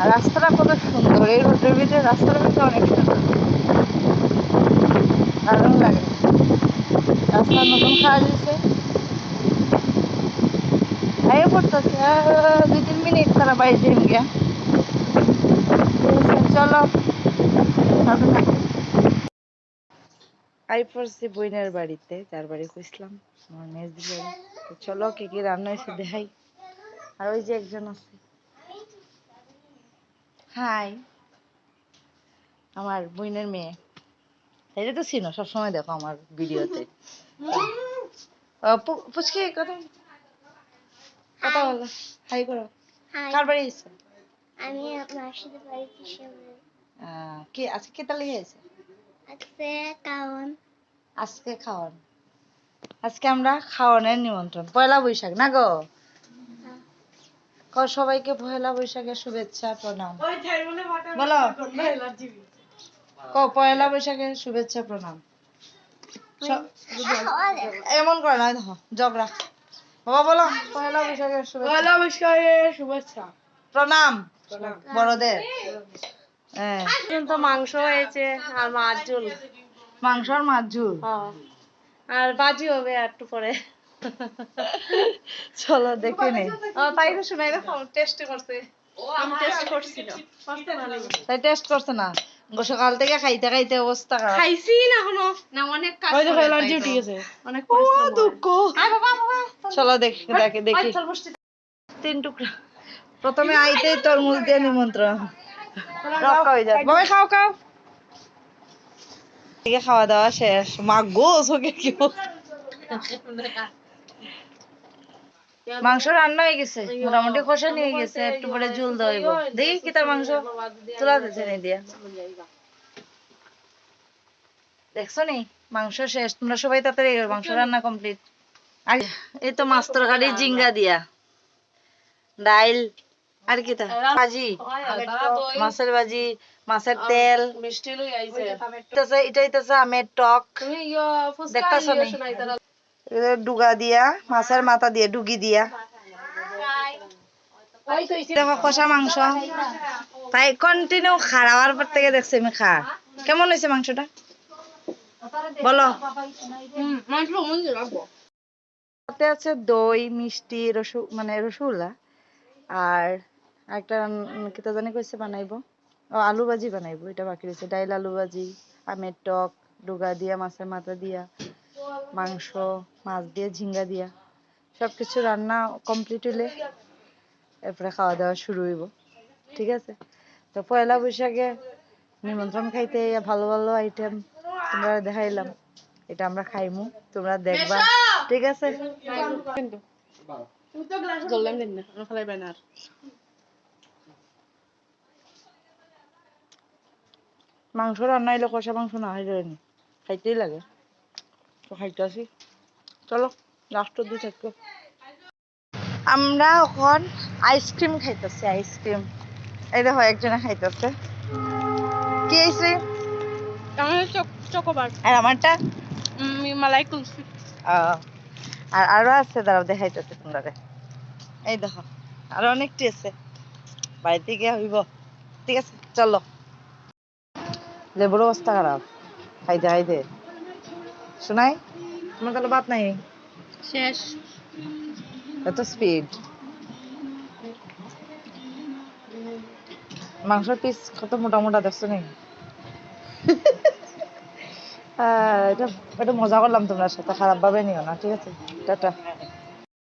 আর রাস্তাটা কত সুন্দর। এই রোডের ভিতরে রাস্তাটা কিন্তু অনেক সুন্দর। দারুণ লাগে। রাস্তা নতুন খাওয়া দিয়েছে। পড়তেছে। দুই তিন মিনিট তারা গিয়া। চলো আই পড়ছি বইনের বাড়িতে, যার বাড়ি কইছিলাম আমার তো চলো, কি কি রান্না দেখাই। আর ওই যে একজন আছে। হাই আমার বইনের মেয়ে। এটা তো চিনো সবসময় দেখো আমার ভিডিওতে। পুচকি কথা কথা বলো। হাই করো। কার বাড়ি এসে আমি মাসিদের বাড়িতে হিসেবে কি আজকে কে তালে গেছে আজকে কারণ আজকে খাওয়ান। আজকে আমরা খাওয়ানোর নিমন্ত্রণ। পয়লা বৈশাখ না গো? সবাইকে পয়লা বৈশাখের শুভেচ্ছা প্রণাম। বলো। কও পয়লা বৈশাখের শুভেচ্ছা প্রণাম। এমন করে নয় দেখো জগরা বাবা বলো পয়লা বৈশাখের শুভেচ্ছা। পয়লা বৈশাখের শুভেচ্ছা। প্রণাম। বড়দের। হ্যাঁ কিন্তু মাংস হয়েছে আর মাছ ঝোল। মাংস আর মাছ ঝুল। আর বাজি হবে আর একটু পরে। চলো দেখে নেই তো শুনে দেখো টেস্ট করছে। আমি টেস্ট করছিল তাই টেস্ট করছে না। গো সকাল থেকে খাইতে খাইতে অবস্থা খারাপ। খাইছি না এখনও। না অনেক কাজ। গেছে। অনেক পরিশ্রম হয়। দুঃখ। আয় বাবা বাবা। চলো দেখি দেখি দেখি। তিন টুকরা। প্রথমে আইতেই তরমুজ দিয়ে নিমন্ত্রণ। রক্ষা হয়ে যাবে। বাবা খাও খাও। খাওয়া দাওয়া শেষ। মা গো চোখে কি অবস্থা। মাংস রান্না হয়ে গেছে। মোটামুটি কষা নিয়ে গেছে একটু পরে ঝুল দইব দেখি কি তার মাংস তোলা দিচ্ছে নি দিয়া। দেখছ নি? মাংস শেষ তোমরা সবাই তাড়াতাড়ি মাংস রান্না কমপ্লিট। এই তো মাছ তরকারি জিঙ্গা দিয়া। ডাইল আর কি তা? ভাজি। মাছের ভাজি মাছের তেল। মিষ্টি লই আইছে। ইতাছে এটা ইতাছে আমের টক। দেখতাছো নি? ডুগা দিয়া মাছের মাথা দিয়ে ডুগি দিয়া। কষা মাংস। তাই কন্টিনিউ খাওয়ার পর থেকে দেখছি আমি খা। কেমন হয়েছে মাংসটা? বলো। সাথে আছে দই মিষ্টি রসু মানে রসগোল্লা আর একটা কিতা জানি কইছে বানাইবো। ও আলু ভাজি বানাইবো এটা বাকি রয়েছে। ডাইল আলু ভাজি আমের টক ডুগা দিয়া মাছের মাথা দিয়া। মাংস মাছ দিয়ে ঝিঙ্গা দিয়া। সবকিছু রান্না কমপ্লিট হইলে এরপরে খাওয়া দাওয়া শুরু হইব। ঠিক আছে? তো পয়লা বৈশাখে নিমন্ত্রণ খাইতে ভালো ভালো আইটেম তোমরা দেখাইলাম। এটা আমরা খাইমু তোমরা দেখবা। ঠিক আছে? মাংস রান্না হইলে কষা মাংস না হইলে খাইতেই লাগে। তো খাইতে আসি চলো লাস্টের দিয়ে থাকব আমরা এখন আইসক্রিম খাইতেছি আইসক্রিম এই দেখো একজনে খাইতেছে। কি আইসক্রিম চকোবার। আর আমারটা? মালাই কুলফি আর আরও আছে দাঁড়াও দেখাইতেছে তোমরা এই দেখো আরও অনেকটি আছে। বাড়িতে গিয়ে হইব। ঠিক আছে চলো। লেবুর অবস্থা খারাপ। খাইতে খাইতে শোনাই? তোমার তাহলে বাদ নাই। শেষ। এত স্পিড মাংসের পিস কত মোটা মোটা দেখছ নি এটা এটা মজা করলাম তোমার সাথে খারাপ ভাবে নিও না ঠিক আছে? টাটা।